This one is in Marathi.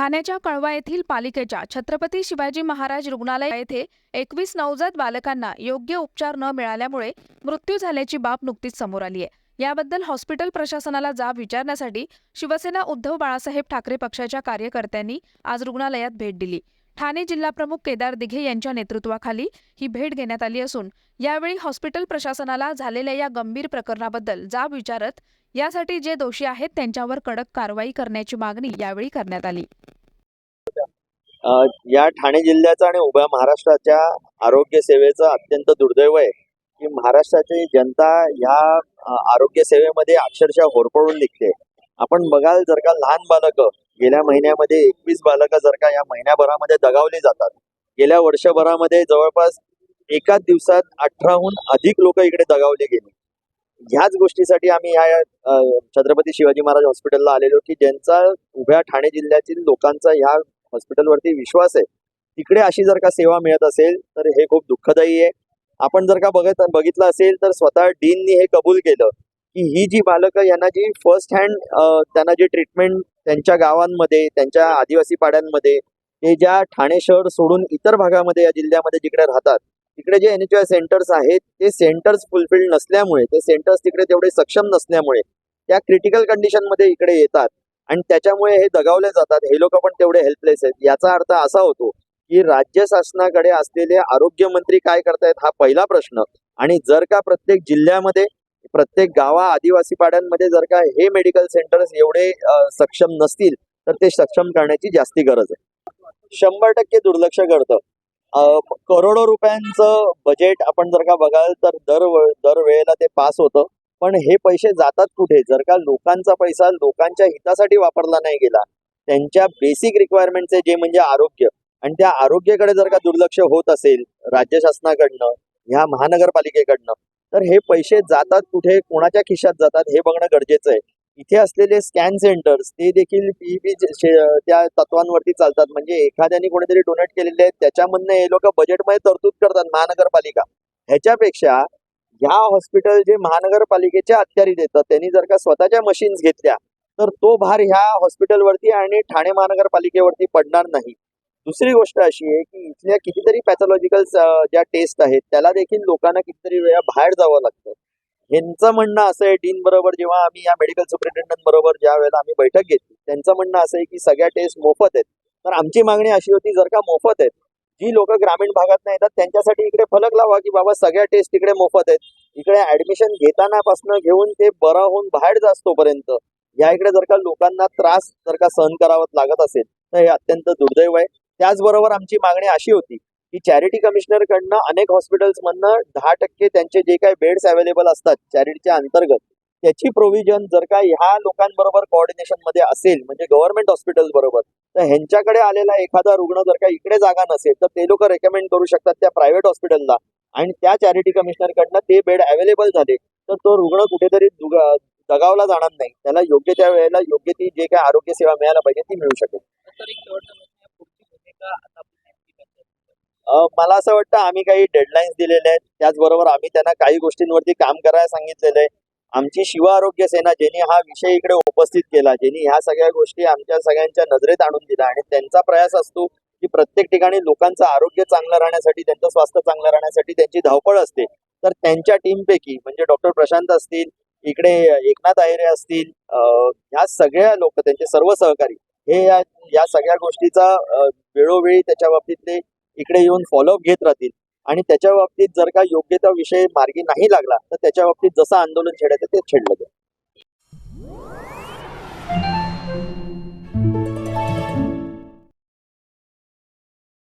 ठाण्याच्या कळवा येथील पालिकेच्या छत्रपती शिवाजी महाराज रुग्णालय येथे एकवीस नवजात बालकांना योग्य उपचार न मिळाल्यामुळे मृत्यू झाल्याची बाब नुकतीच समोर आली आहे. याबद्दल हॉस्पिटल प्रशासनाला जाब विचारण्यासाठी शिवसेना उद्धव बाळासाहेब ठाकरे पक्षाच्या कार्यकर्त्यांनी आज रुग्णालयात भेट दिली. ठाणे जिल्हाप्रमुख केदार दिघे यांच्या नेतृत्वाखाली ही भेट घेण्यात आली असून यावेळी हॉस्पिटल प्रशासनाला झालेल्या या गंभीर प्रकरणाबद्दल जाब विचारत यासाठी जे दोषी आहेत त्यांच्यावर कडक कारवाई करण्याची मागणी यावेळी करण्यात आली. या ठाणे जिल्ह्याचा आणि उभ्या महाराष्ट्राच्या आरोग्य सेवेचं अत्यंत दुर्दैव आहे की महाराष्ट्राची जनता या आरोग्य सेवेमध्ये अक्षरशः होरपळून निघते. आपण बघाल जर का लहान बालकं गेल्या महिन्यामध्ये एकवीस बालकं जर का या महिन्याभरामध्ये दगावली जातात. गेल्या वर्षभरामध्ये जवळपास एकाच दिवसात अठराहून अधिक लोक इकडे दगावले गेले. ह्याच गोष्टीसाठी आम्ही ह्या छत्रपती शिवाजी महाराज हॉस्पिटलला आलेलो की ज्यांचा उभ्या ठाणे जिल्ह्यातील लोकांचा ह्या हॉस्पिटलवरती विश्वास आहे. तिकडे अशी जर का सेवा मिळत असेल तर हे खूप दुःखदायी आहे. आपण जर का बघत बघितलं असेल तर स्वतः डीननी हे कबूल केलं. की ही जी बालकं यांना जी फर्स्ट हँड त्यांना जी ट्रीटमेंट त्यांच्या गावांमध्ये त्यांच्या आदिवासी पाड्यांमध्ये ते ज्या ठाणे शहर सोडून इतर भागामध्ये या जिल्ह्यामध्ये जिकडे राहतात तिकडे जे एन एच सेंटर्स आहेत ते सेंटर्स फुलफिल्ड नसल्यामुळे ते सेंटर्स तिकडे तेवढे सक्षम नसल्यामुळे त्या क्रिटिकल कंडिशनमध्ये इकडे येतात. आणि त्याच्यामुळे हे दगावले जातात. हे लोक पण तेवढे हेल्पलेस आहेत. याचा अर्थ असा होतो की राज्य शासनाकडे असलेले आरोग्यमंत्री काय करतायत हा पहिला प्रश्न. आणि जर का प्रत्येक जिल्ह्यामध्ये प्रत्येक गावा आदिवासी पाड्यांमध्ये जर का हे मेडिकल सेंटर्स एवढे सक्षम नसतील तर ते सक्षम करण्याची जास्ती गरज आहे. शंभर टक्के दुर्लक्ष करतं. करोडो रुपयांचं बजेट आपण जर का बघाल तर दर दर वेळेला ते पास होतं. पण हे पैसे जातात कुठे? जर का लोकांचा पैसा लोकांच्या हितासाठी वापरला नाही गेला त्यांच्या बेसिक रिक्वायरमेंटचे जे म्हणजे आरोग्य आणि त्या आरोग्याकडे जर का दुर्लक्ष होत असेल राज्य शासनाकडनं ह्या महानगरपालिकेकडनं तर हे पैसे जातात कुठे? कोणाच्या खिशात जातात? हे बघणं गरजेचं आहे. इथे असलेले स्कॅन सेंटर्स ते देखील पीबी त्या तत्वांवरती चालतात. म्हणजे एखाद्याने कोणीतरी डोनेट केलेले आहेत. त्याच्यामधनं हे लोक बजेटमध्ये तरतूद करतात महानगरपालिका. ह्याच्यापेक्षा ह्या हॉस्पिटल जे महानगरपालिकेच्या अखत्यारी येतात त्यांनी जर का स्वतःच्या मशीन्स घेतल्या तर तो भार ह्या हॉस्पिटलवरती आणि ठाणे महानगरपालिकेवरती पडणार नाही. दुसरी गोष्ट अशी आहे की इथल्या कितीतरी पॅथॉलॉजिकल ज्या टेस्ट आहेत त्याला देखील लोकांना कितीतरी वेळा बाहेर जावं लागतं. ह्यांचं म्हणणं असं आहे डीन बरोबर जेव्हा आम्ही या मेडिकल सुपरिटेंडंट बरोबर ज्या वेळेला आम्ही बैठक घेतली त्यांचं म्हणणं असं आहे की सगळ्या टेस्ट मोफत आहेत. तर आमची मागणी अशी होती जर का मोफत आहेत जी लोक ग्रामीण भागात येतात त्यांच्यासाठी इकडे फलक लावा की बाबा सगळ्या टेस्ट इकडे मोफत आहेत. इकडे ऍडमिशन घेतानापासून घेऊन ते बरं होऊन बाहेर जास्तोपर्यंत या इकडे जर का लोकांना त्रास जर का सहन करावा लागत असेल तर हे अत्यंत दुर्दैव आहे. त्याचबरोबर आमची मागणी अशी होती की चॅरिटी कमिशनर कडनं अनेक हॉस्पिटल्समधनं दहा टक्के त्यांचे जे काही बेड्स अवेलेबल असतात चॅरिटीच्या अंतर्गत त्याची प्रोव्हिजन जर का ह्या लोकांबरोबर कोऑर्डिनेशनमध्ये असेल म्हणजे गव्हर्नमेंट हॉस्पिटल बरोबर तर ह्यांच्याकडे आलेला एखादा रुग्ण जर का इकडे जागा नसेल तर ते लोक रेकमेंड करू शकतात त्या प्रायव्हेट हॉस्पिटलला आणि त्या चॅरिटी कमिशनर कडनं ते बेड अवेलेबल झाले तर तो रुग्ण कुठेतरी दगावला जाणार नाही. त्याला योग्य त्या वेळेला योग्य ती जे काही आरोग्य सेवा मिळायला पाहिजे ती मिळू शकेल. मला असं वाटतं आम्ही काही डेडलाईन्स दिलेले आहेत. त्याचबरोबर आम्ही त्यांना काही गोष्टींवरती काम करायला सांगितलेलं आहे. आमची शिव आरोग्य सेना ज्यांनी हा विषय इकडे उपस्थित केला ज्यांनी ह्या सगळ्या गोष्टी आमच्या सगळ्यांच्या नजरेत आणून दिल्या आणि त्यांचा प्रयास असतो की प्रत्येक ठिकाणी लोकांचं आरोग्य चांगलं राहण्यासाठी त्यांचं स्वास्थ्य चांगलं राहण्यासाठी त्यांची धावपळ असते. तर त्यांच्या टीमपैकी म्हणजे डॉक्टर प्रशांत असतील इकडे एकनाथ आयरे असतील ह्या सगळ्या लोक त्यांचे सर्व सहकारी हे या सगळ्या गोष्टीचा वेळोवेळी त्याच्या बाबतीतले इकडे येऊन फॉलोअप घेत राहतील. आणि त्याच्या बाबतीत जर का योग्य त्या विषय मार्गी नाही लागला तर त्याच्या बाबतीत जसं आंदोलन छेडायचं ते छेडलं जाईल.